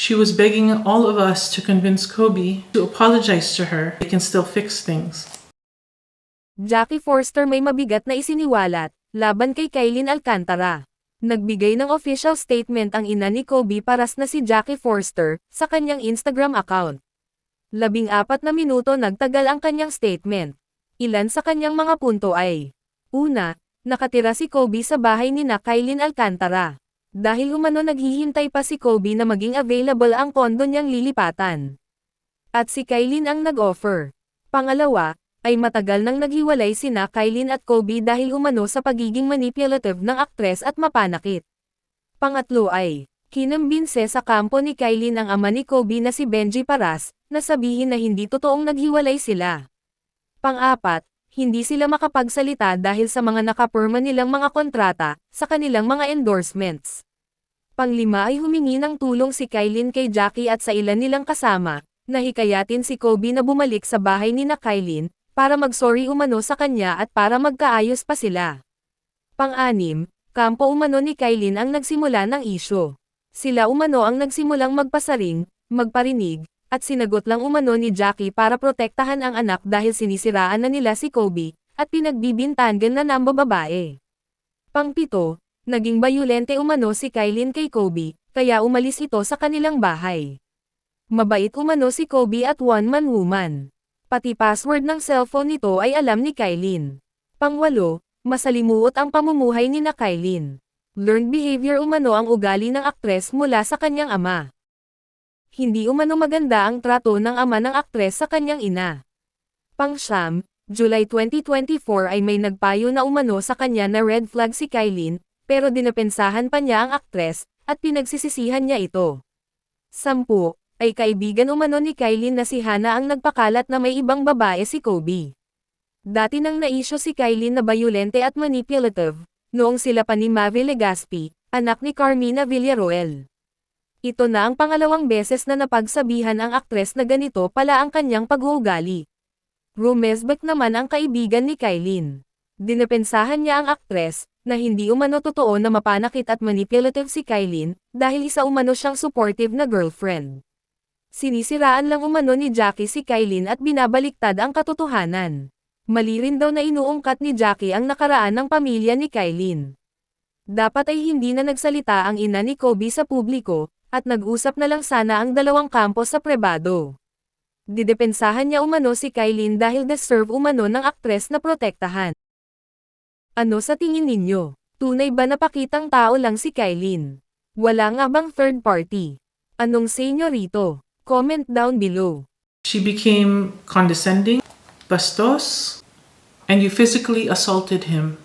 She was begging all of us to convince Kobe to apologize to her. They can still fix things. Jackie Forster may mabigat na isiniwalat, laban kay Kailin Alcantara. Nagbigay ng official statement ang ina ni Kobe paras na si Jackie Forster, sa kanyang Instagram account. Labing apat na minuto nagtagal ang kanyang statement. Ilan sa kanyang mga punto ay Una, nakatira si Kobe sa bahay ni na Kailin Alcantara. Dahil umano naghihintay pa si Kobe na maging available ang kondo niyang lilipatan. At si Kailin ang nag-offer. Pangalawa, ay matagal nang naghiwalay sina Kailin at Kobe dahil umano sa pagiging manipulative ng aktres at mapanakit. Pangatlo ay, kinambinse sa kampo ni Kailin ang ama ni Kobe na si Benji Paras, na sabihin na hindi totoong naghiwalay sila. Pang-apat, hindi sila makapagsalita dahil sa mga nakapurma nilang mga kontrata, sa kanilang mga endorsements. Panglima ay humingi ng tulong si Kailin kay Jackie at sa ilan nilang kasama, na hikayatin si Kobe na bumalik sa bahay ni na Kailin, para mag-sorry umano sa kanya at para magkaayos pa sila. Pang-anim, kampo umano ni Kailin ang nagsimula ng isyo. Sila umano ang nagsimulang magpasaring, magparinig, at sinagot lang umano ni Jackie para protektahan ang anak dahil sinisiraan na nila si Kobe, at pinagbibintangan na ng babae. Pangpito, naging bayulente umano si Kailin kay Kobe, kaya umalis ito sa kanilang bahay. Mabait umano si Kobe at one-man woman. Pati password ng cellphone nito ay alam ni Kailin. Pangwalo, masalimuot ang pamumuhay ni na Kailin. Learned behavior umano ang ugali ng aktres mula sa kanyang ama. Hindi umano maganda ang trato ng ama ng aktres sa kanyang ina. Pangsyam, July 2024 ay may nagpayo na umano sa kanya na red flag si Kailin, pero dinapensahan pa niya ang aktres, at pinagsisisihan niya ito. Sampu, ay kaibigan umano ni Kailin na si Hana ang nagpakalat na may ibang babae si Kobe. Dati nang naisyo si Kailin na bayulente at manipulative, noong sila pa ni Mavi Legaspi, anak ni Carmina Villaroel. Ito na ang pangalawang beses na napagsabihan ang aktres na ganito pala ang kanyang pag-uugali. Rumesbek naman ang kaibigan ni Kailin. Dinapensahan niya ang aktres, na hindi umano totoo na mapanakit at manipulative si Kailin, dahil isa umano siyang supportive na girlfriend. Sinisiraan lang umano ni Jackie si Kailin at binabaliktad ang katotohanan. Mali rin daw na inuungkat ni Jackie ang nakaraan ng pamilya ni Kailin. Dapat ay hindi na nagsalita ang ina ni Kobe sa publiko, at nag-usap na lang sana ang dalawang kampo sa prebado. Didepensahan niya umano si Kailin dahil deserve umano ng aktres na protektahan. Ano sa tingin ninyo? Tunay ba napakitang tao lang si Kailin? Wala nga bang third party? Anong say nyo rito? Comment down below. She became condescending, bastos, and you physically assaulted him